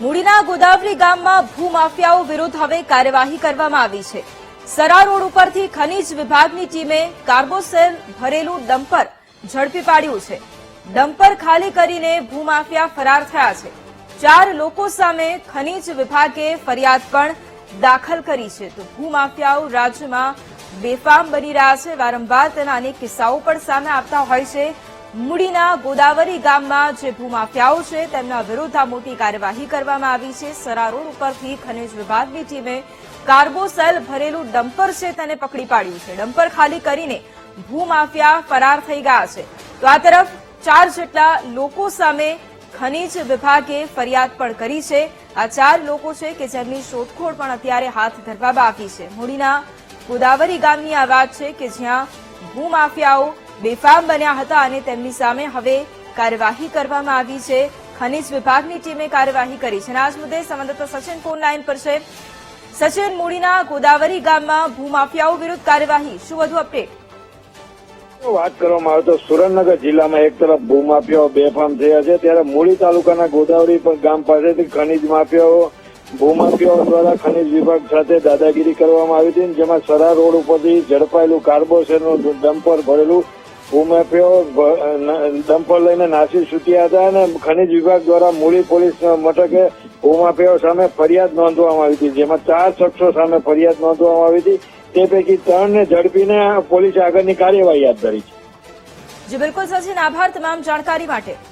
મૂડીના ગોદાવરી ગામમાં ભૂમાફિયાઓ વિરુદ્ધ હવે કાર્યવાહી કરવામાં આવી છે. સરા રોડ ઉપરથી ખનીજ વિભાગની ટીમે કાર્બોસેલ ભરેલું ડમ્પર ઝડપી પાડ્યું છે. ડમ્પર ખાલી કરીને ભૂમાફિયા ફરાર થયા છે. ચાર લોકો સામે ખનીજ વિભાગે ફરિયાદ પણ દાખલ કરી છે. તો ભૂમાફિયાઓ રાજ્યમાં બેફામ બની રહ્યા છે. વારંવાર તેના અનેક કિસ્સાઓ પણ સામે આવતા હોય છે. મૂડીના ગોદાવરી ગામમાં જે ભૂમાફિયાઓ છે, તેમના વિરુદ્ધ આ મોટી કાર્યવાહી કરવામાં આવી છે. સરા રોડ ઉપરથી ખનિજ વિભાગની ટીમે કાર્બોસેલ ભરેલું ડમ્પર છે, તેને પકડી પાડ્યું છે. ડમ્પર ખાલી કરીને ભૂમાફિયા ફરાર થઈ ગયા છે. તો આ તરફ ચાર જેટલા લોકો સામે ખનીજ વિભાગે ફરિયાદ પણ કરી છે. આ ચાર લોકો છે કે જેમની શોધખોળ પણ અત્યારે હાથ ધરવામાં આવી છે. મૂડીના ગોદાવરી ગામની આ વાત છે કે જ્યાં ભૂમાફિયાઓ બેફામ બન્યા હતા અને તેમની સામે હવે કાર્યવાહી કરવામાં આવી છે. ખનીજ વિભાગની ટીમે કાર્યવાહી કરી છે. અને આજ મુદ્દે સંવાદદાતા સચિન ફોન લાઈન પર છે. સચિન, મૂડીના ગોદાવરી ગામમાં ભૂમાફિયાઓ વિરુદ્ધ કાર્યવાહી. શું વધુ અપડેટ? વાત કરવામાં આવે તો સુરેન્દ્રનગર જિલ્લામાં એક તરફ ભૂમાફિયાઓ બેફામ થયા છે. ત્યારે મૂળી તાલુકાના ગોદાવરી ગામ પાસેથી ખનીજ માફિયાઓ, ભૂમાફિયાઓ દ્વારા ખનીજ વિભાગ સાથે દાદાગીરી કરવામાં આવી હતી. જેમાં સરા રોડ ઉપરથી ઝડપાયેલું કાર્બોસેરનું ડમ્પર ભરેલું ભ- ન- ડમ્પર લઈને નાસી છૂટ્યા હતા અને ખનીજ વિભાગ દ્વારા મૂળી પોલીસ મથકે ભૂમાફિયાઓ સામે ફરિયાદ નોંધવામાં આવી હતી, જેમાં ચાર શખ્સો સામે ફરિયાદ નોંધવામાં આવી હતી. તે પૈકી ત્રણને ઝડપીને પોલીસે આગળની કાર્યવાહી હાથ ધરી છે. જી, બિલકુલ સચિન, આભાર તમામ જાણકારી માટે.